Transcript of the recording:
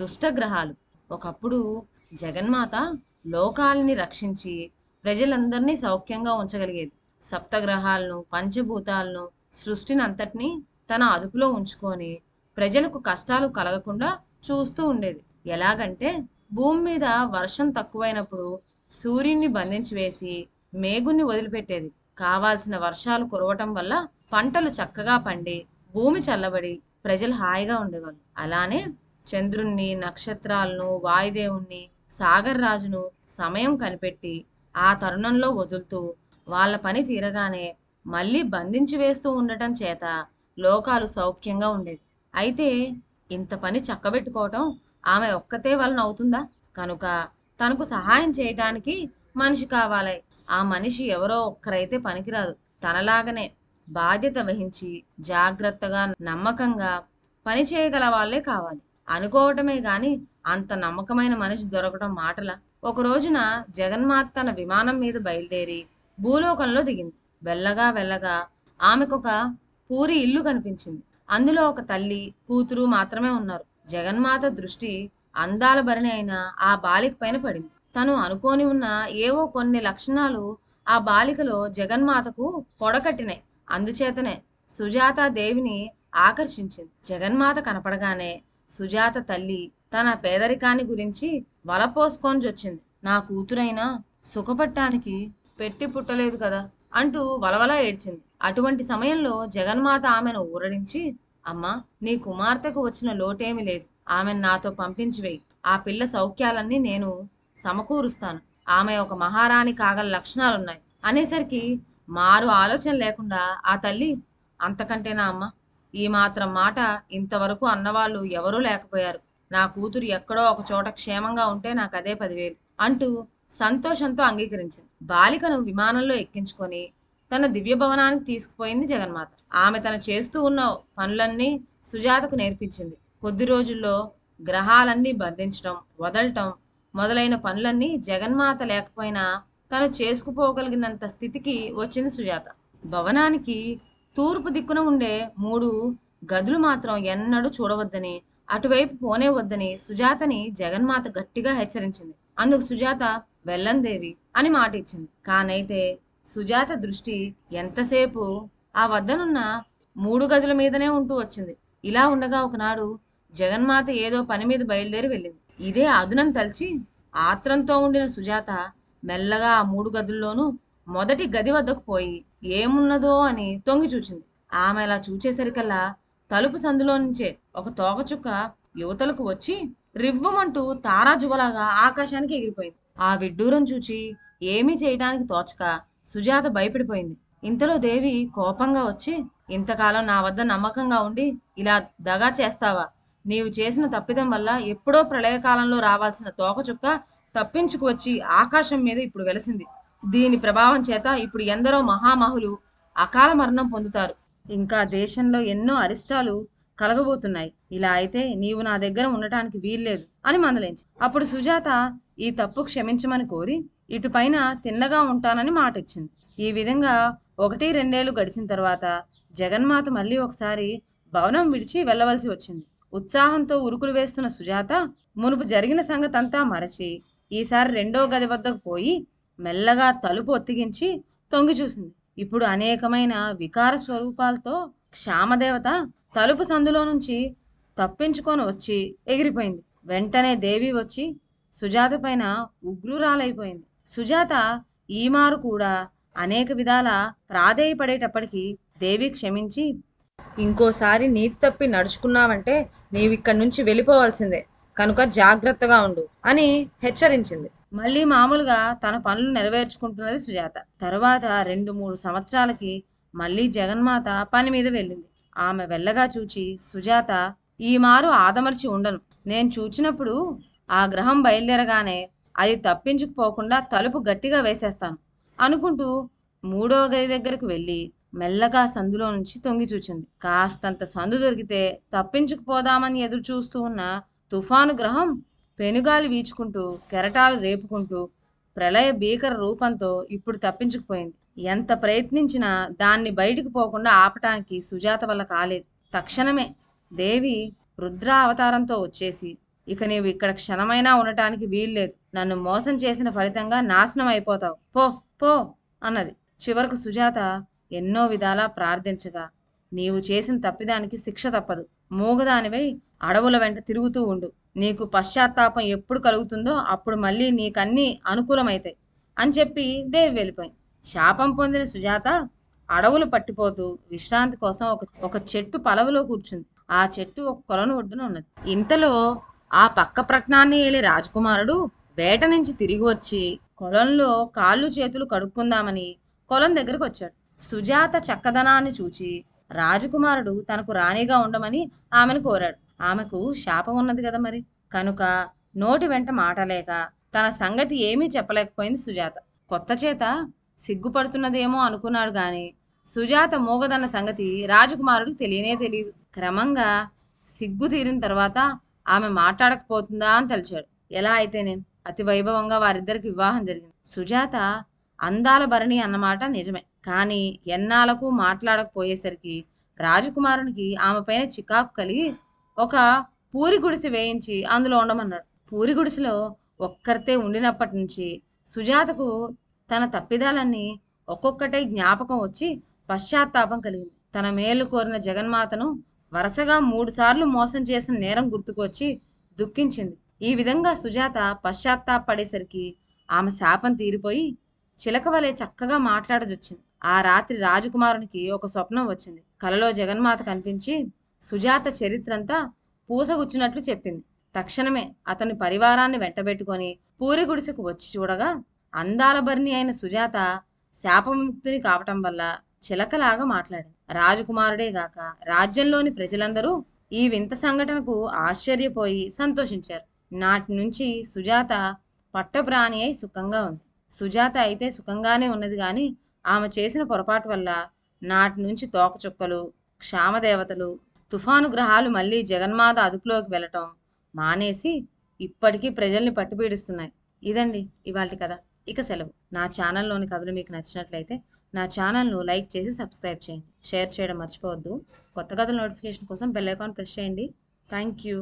దుష్టగ్రహాలు. ఒకప్పుడు జగన్మాత లోకాలని రక్షించి ప్రజలందరినీ సౌఖ్యంగా ఉంచగలిగేది. సప్తగ్రహాలను పంచభూతాలను సృష్టిని అంతటినీ తన అదుపులో ఉంచుకొని ప్రజలకు కష్టాలు కలగకుండా చూస్తూ ఉండేది. ఎలాగంటే భూమి మీద వర్షం తక్కువైనప్పుడు సూర్యుని బంధించి వేసి మేఘుని వదిలిపెట్టేది. కావాల్సిన వర్షాలు కురవటం వల్ల పంటలు చక్కగా పండి భూమి చల్లబడి ప్రజలు హాయిగా ఉండేవాళ్ళు. అలానే చంద్రుణ్ణి నక్షత్రాలను వాయుదేవుణ్ణి సాగర్ రాజును సమయం కనిపెట్టి ఆ తరుణంలో వదులుతూ వాళ్ళ పని తీరగానే మళ్ళీ బంధించి వేస్తూ ఉండటం చేత లోకాలు సౌఖ్యంగా ఉండేవి. అయితే ఇంత పని చక్కబెట్టుకోవటం ఆమె ఒక్కతే వలన అవుతుందా? కనుక తనకు సహాయం చేయటానికి మనిషి కావాలి. ఆ మనిషి ఎవరో ఒక్కరైతే పనికిరాదు. తనలాగనే బాధ్యత వహించి జాగ్రత్తగా నమ్మకంగా పని చేయగల వాళ్ళే కావాలి. అనుకోవటమే గాని అంత నమ్మకమైన మనిషి దొరకటం మాటల. ఒక రోజున జగన్మాత తన విమానం మీద బయలుదేరి భూలోకంలో దిగింది. వెళ్ళగా వెళ్ళగా ఆమెకొక పూరి ఇల్లు కనిపించింది. అందులో ఒక తల్లి కూతురు మాత్రమే ఉన్నారు. జగన్మాత దృష్టి అందాల భరణి అయిన ఆ బాలిక పైన పడింది. తను అనుకోని ఉన్న ఏవో కొన్ని లక్షణాలు ఆ బాలికలో జగన్మాతకు పొడకట్టినాయి. అందుచేతనే సుజాత దేవిని ఆకర్షించింది. జగన్మాత కనపడగానే సుజాత తల్లి తన పేదరికాన్ని గురించి వలపోసుకొనిచొచ్చింది నా కూతురైనా సుఖపట్టానికి పెట్టి పుట్టలేదు కదా అంటూ వలవల ఏడ్చింది. అటువంటి సమయంలో జగన్మాత ఆమెను ఊరడించి అమ్మా నీ కుమార్తెకు వచ్చిన లోటేమి లేదు. ఆమెను నాతో పంపించివేయి ఆ పిల్ల సౌఖ్యాలన్నీ నేను సమకూరుస్తాను. ఆమె ఒక మహారాణి కాగల లక్షణాలున్నాయి. అనేసరికి మారు ఆలోచన లేకుండా ఆ తల్లి అంతకంటేనా అమ్మ? ఈ మాత్రం మాట ఇంతవరకు అన్నవాళ్ళు ఎవరూ లేకపోయారు. నా కూతురు ఎక్కడో ఒక చోట క్షేమంగా ఉంటే నాకు అదే పదివేలు అంటూ సంతోషంతో అంగీకరించింది. బాలికను విమానంలో ఎక్కించుకొని తన దివ్య భవనానికి తీసుకుపోయింది జగన్మాత. ఆమె తన చేస్తూ ఉన్న పనులన్నీ సుజాతకు నేర్పించింది. కొద్ది రోజుల్లో గ్రహాలన్నీ బంధించడం వదలటం మొదలైన పనులన్నీ జగన్మాత లేకపోయినా తను చేసుకుపోగలిగినంత స్థితికి వచ్చింది సుజాత. భవనానికి తూర్పు దిక్కున ఉండే మూడు గదులు మాత్రం ఎన్నడూ చూడవద్దని అటువైపు పోనే వద్దని సుజాతని జగన్మాత గట్టిగా హెచ్చరించింది. అందుకు సుజాత వెళ్ళందేవి అని మాట ఇచ్చింది. కానైతే సుజాత దృష్టి ఎంతసేపు ఆ వద్దనున్న మూడు గదుల మీదనే ఉంటూ వచ్చింది. ఇలా ఉండగా ఒకనాడు జగన్మాత ఏదో పని మీద బయలుదేరి వెళ్ళింది. ఇదే అదునని తలిచి ఆత్రంతో ఉండిన సుజాత మెల్లగా ఆ మూడు గదుల్లోనూ మొదటి గది వద్దకు పోయి ఏమున్నదో అని తొంగి చూచింది. ఆమె అలా చూచేసరికల్లా తలుపు సందులో నుంచే ఒక తోకచుక్క యువతలకు వచ్చి రివ్వమంటూ తారాజువలాగా ఆకాశానికి ఎగిరిపోయింది. ఆ విడ్డూరం చూచి ఏమీ చేయడానికి తోచక సుజాత భయపడిపోయింది. ఇంతలో దేవి కోపంగా వచ్చి ఇంతకాలం నా వద్ద నమ్మకంగా ఉండి ఇలా దగా చేస్తావా? నీవు చేసిన తప్పిదం వల్ల ఎప్పుడో ప్రళయకాలంలో రావాల్సిన తోకచుక్క తప్పించుకు వచ్చి ఆకాశం మీద ఇప్పుడు వెలసింది. దీని ప్రభావం చేత ఇప్పుడు ఎందరో మహామహులు అకాల మరణం పొందుతారు. ఇంకా దేశంలో ఎన్నో అరిష్టాలు కలగబోతున్నాయి. ఇలా అయితే నీవు నా దగ్గర ఉండటానికి వీల్లేదు అని మందలించి అప్పుడు సుజాత ఈ తప్పు క్షమించమని కోరి ఇటుపైన తిన్నగా ఉంటానని మాట ఇచ్చింది ఈ విధంగా ఒకటి రెండేళ్ళు గడిచిన తర్వాత జగన్మాత మళ్ళీ ఒకసారి భవనం విడిచి వెళ్ళవలసి వచ్చింది. ఉత్సాహంతో ఉరుకులు వేస్తున్న సుజాత మునుపు జరిగిన సంగతంతా మరచి ఈసారి రెండో గది వద్దకు పోయి మెల్లగా తలుపు ఒత్తిగించి తొంగి చూసింది. ఇప్పుడు అనేకమైన వికార స్వరూపాలతో క్షామదేవత తలుపు సందులో నుంచి తప్పించుకొని వచ్చి ఎగిరిపోయింది. వెంటనే దేవి వచ్చి సుజాత పైన ఉగ్రురాలైపోయింది. సుజాత ఈమారు కూడా అనేక విధాల ప్రాధేయపడేటప్పటికీ దేవి క్షమించి ఇంకోసారి నీతి తప్పి నడుచుకున్నావంటే నీవిక్కడి నుంచి వెళ్ళిపోవాల్సిందే. కనుక జాగ్రత్తగా ఉండు అని హెచ్చరించింది. మళ్ళీ మామూలుగా తన పనులు నెరవేర్చుకుంటున్నది సుజాత. తర్వాత రెండు మూడు సంవత్సరాలకి మళ్ళీ జగన్మాత పని మీద వెళ్ళింది. ఆమె వెళ్ళగా చూచి సుజాత ఈ మారు ఆదమర్చి ఉండను. నేను చూచినప్పుడు ఆ గ్రహం బయలుదేరగానే అది తప్పించుకుపోకుండా తలుపు గట్టిగా వేసేస్తాను అనుకుంటూ మూడో గది దగ్గరకు వెళ్ళి మెల్లగా సందులో నుంచి తొంగి చూచింది. కాస్తంత సందు దొరికితే తప్పించుకుపోదామని ఎదురు చూస్తూ ఉన్న తుఫాను గ్రహం పెనుగాలి వీచుకుంటూ కెరటాలు రేపుకుంటూ ప్రళయ భీకర రూపంతో ఇప్పుడు తప్పించుకుపోయింది. ఎంత ప్రయత్నించినా దాన్ని బయటికి పోకుండా ఆపటానికి సుజాత వల్ల కాలేదు. తక్షణమే దేవి రుద్ర అవతారంతో వచ్చేసి ఇక నీవు ఇక్కడ క్షణమైనా ఉండటానికి వీల్లేదు. నన్ను మోసం చేసిన ఫలితంగా నాశనం అయిపోతావు. పో పో అన్నది. చివరకు సుజాత ఎన్నో విధాలా ప్రార్థించగా నీవు చేసిన తప్పిదానికి శిక్ష తప్పదు. మూగదానివై అడవుల వెంట తిరుగుతూ ఉండు. నీకు పశ్చాత్తాపం ఎప్పుడు కలుగుతుందో అప్పుడు మళ్ళీ నీకన్నీ అనుకూలమైతాయి అని చెప్పి దేవి వెళ్ళిపోయింది. శాపం పొందిన సుజాత అడవులు పట్టిపోతూ విశ్రాంతి కోసం ఒక ఒక చెట్టు పలవలో కూర్చుంది. ఆ చెట్టు ఒక కొలను ఒడ్డున ఉన్నది. ఇంతలో ఆ పక్క ప్రట్నాన్ని వెళ్ళి రాజకుమారుడు వేట నుంచి తిరిగి వచ్చి కొలంలో కాళ్ళు చేతులు కడుక్కుందామని కొలం దగ్గరకు వచ్చాడు. సుజాత చక్కదనాన్ని చూచి రాజకుమారుడు తనకు రాణిగా ఉండమని ఆమెను కోరాడు. ఆమెకు శాపం ఉన్నది కదా మరి? కనుక నోటి వెంట మాటలేక తన సంగతి ఏమీ చెప్పలేకపోయింది సుజాత. కొత్త చేత సిగ్గుపడుతున్నదేమో అనుకున్నాడు గాని సుజాత మూగదన్న సంగతి రాజకుమారుడు తెలియనే తెలియదు. క్రమంగా సిగ్గు తీరిన తర్వాత ఆమె మాట్లాడకపోతుందా అని తలిచాడు. ఎలా అయితేనే అతి వైభవంగా వారిద్దరికి వివాహం జరిగింది. సుజాత అందాల భరణి అన్నమాట నిజమే. కానీ ఎన్నాలకు మాట్లాడకపోయేసరికి రాజకుమారునికి ఆమె పైన చికాకు కలిగి ఒక పూరి గుడిసె వేయించి అందులో ఉండమన్నాడు. పూరి గుడిసెలో ఒక్కరితే ఉండినప్పటి నుంచి సుజాతకు తన తప్పిదాలన్నీ ఒక్కొక్కటే జ్ఞాపకం వచ్చి పశ్చాత్తాపం కలిగింది. తన మేలు కోరిన జగన్మాతను వరుసగా మూడుసార్లు మోసం చేసిన నేరం గుర్తుకొచ్చి దుఃఖించింది. ఈ విధంగా సుజాత పశ్చాత్తాపడేసరికి ఆమె శాపం తీరిపోయి చిలక వలె చక్కగా మాట్లాడదొచ్చింది ఆ రాత్రి రాజకుమారునికి ఒక స్వప్నం వచ్చింది. కలలో జగన్మాత కనిపించి సుజాత చరిత్రంతా పూసగుచ్చినట్లు చెప్పింది. తక్షణమే అతని పరివారాన్ని వెంటబెట్టుకొని పూరి గుడిసెకు వచ్చి చూడగా అందాలభరిణి అయిన సుజాత శాపముక్తుని కావటం వల్ల చిలకలాగా మాట్లాడింది. రాజకుమారుడే గాక రాజ్యంలోని ప్రజలందరూ ఈ వింత సంఘటనకు ఆశ్చర్యపోయి సంతోషించారు. నాటి నుంచి సుజాత పట్టప్రాణి అయి సుఖంగా ఉంది. సుజాత అయితే సుఖంగానే ఉన్నది కానీ ఆమె చేసిన పొరపాటు వల్ల నాటి నుంచి తోకచుక్కలు క్షామదేవతలు తుఫాను గ్రహాలు మళ్ళీ జగన్మాత అదుపులోకి వెళ్ళటం మానేసి ఇప్పటికీ ప్రజల్ని పట్టుపీడిస్తున్నాయి. ఇదండి ఇవాళ కథ. ఇక సెలవు. నా ఛానల్లోని కథలు మీకు నచ్చినట్లయితే నా ఛానల్ను లైక్ చేసి సబ్స్క్రైబ్ చేయండి. షేర్ చేయడం మర్చిపోవద్దు. కొత్త కథల నోటిఫికేషన్ కోసం బెల్ ఐకాన్ ప్రెస్ చేయండి. Thank you.